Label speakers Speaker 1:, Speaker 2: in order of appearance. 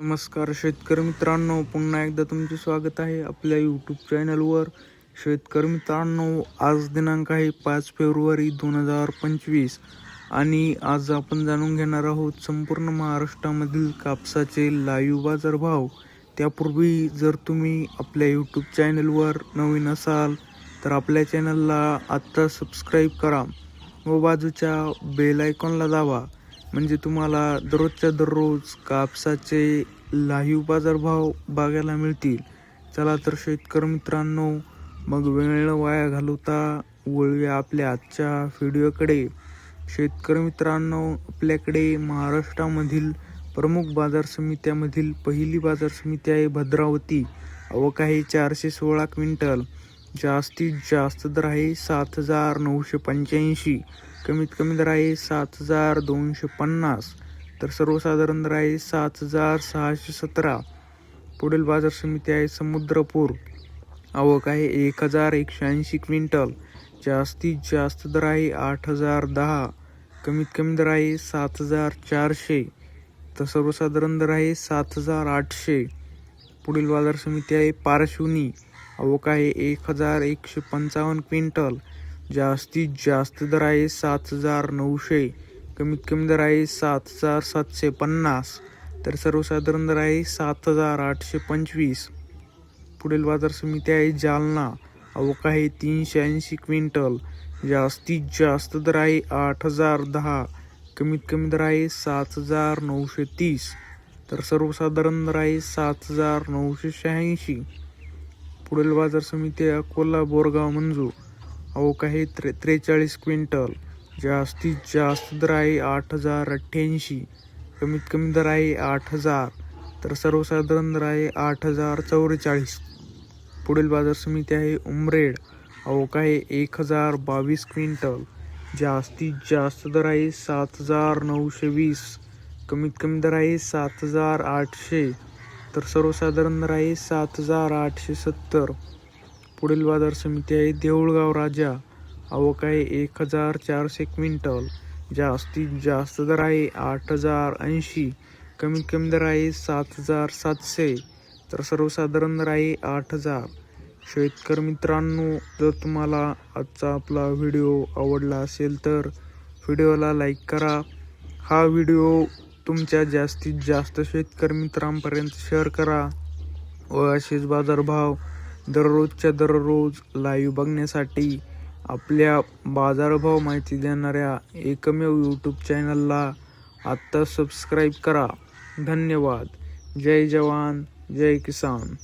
Speaker 1: नमस्कार शेतकरी मित्रांनो पुन्हा एकदा तुमचे स्वागत आहे आपल्या यूट्यूब चॅनलवर शेतकरी मित्रांनो आज दिनांक आहे पाच फेब्रुवारी दोन हजार पंचवीस आणि आज आपण जाणून घेणार आहोत संपूर्ण महाराष्ट्रामधील कापसाचे लाईव्ह बाजारभाव. त्यापूर्वी जर तुम्ही आपल्या यूट्यूब चॅनलवर नवीन असाल तर आपल्या चॅनलला आत्ता सबस्क्राईब करा व बाजूच्या बेल आयकॉनला दाबा. म्हणजे तुम्हाला दररोजच्या दररोज कापसाचे लाईव्ह बाजारभाव बघायला मिळतील. चला तर शेतकरी मित्रांनो मग वेळ वाया घालवता वळूया आपल्या आजच्या व्हिडिओकडे. शेतकरी मित्रांनो आपल्याकडे महाराष्ट्रामधील प्रमुख बाजार समित्यामधील पहिली बाजार समिती आहे भद्रावती. अवकाही चारशे सोळा क्विंटल. जास्तीत जास्त दर आहे सात हजार नऊशे पंच्याऐंशी. कमीत कमी दर आहे सात हजार दोनशे पन्नास. तर सर्वसाधारण दर आहे सात हजार सहाशे सतरा. पुढील बाजार समिती आहे समुद्रपूर. आवक आहे एक हजार एकशे ऐंशी क्विंटल. जास्तीत जास्त दर आहे आठ हजार दहा. कमीत कमी दर आहे सात हजार चारशे. तर सर्वसाधारण दर आहे सात हजार आठशे. पुढील बाजार समिती आहे पारशिवनी. आवक आहे एक हजार एकशे पंचावन्न क्विंटल. जास्तीत जास्त दर आहे सात हजार नऊशे. कमीत कमी दर आहे सात हजार सातशे पन्नास. तर सर्वसाधारण दर आहे सात हजार आठशे पंचवीस. पुढील बाजार समिती आहे जालना. आवक आहे तीनशे ऐंशी क्विंटल. जास्तीत जास्त दर आहे आठ हजार दहा. कमीत कमी दर आहे सात हजार नऊशे तीस. तर सर्वसाधारण दर आहे सात हजार नऊशे शहाऐंशी. पुढील बाजार समिती अकोला बोरगाव मंजू आवक आहे त्रे त्रेचाळीस क्विंटल. जास्तीत जास्त दर आहे आठ हजार अठ्ठ्याऐंशी. कमीत कमी दर आहे आठ हजार. तर सर्वसाधारण दर आहे आठ हजार चौवेचाळीस. पुढील बाजार समिती आहे उमरेड. अवक आहे एक हजार बावीस क्विंटल. जास्तीत जास्त दर आहे सात हजार नऊशे वीस. कमीत कमी दर आहे सात हजार आठशे. तर सर्वसाधारण दर आहे सात हजार आठशे सत्तर. पुढील बाजार समिती आहे देऊळगाव राजा. आवक आहे एक हजार चारशे क्विंटल. जास्तीत जास्त दर आहे आठ हजार ऐंशी. कमीत कमी दर आहे सात हजार सातशे. तर सर्वसाधारण दर आहे आठ हजार. शेतकरी मित्रांनो जर तुम्हाला आजचा आपला व्हिडिओ आवडला असेल तर व्हिडिओला लाईक करा. हा व्हिडिओ तुमच्या जास्तीत जास्त शेतकरी मित्रांपर्यंत शेअर करा. व असेच बाजारभाव दररोजच्या दररोज लाईव्ह बघण्यासाठी आपल्या बाजारभाव माहिती देणाऱ्या एकमेव यूट्यूब चॅनलला आत्ता सबस्क्राईब करा. धन्यवाद. जय जवान जय किसान.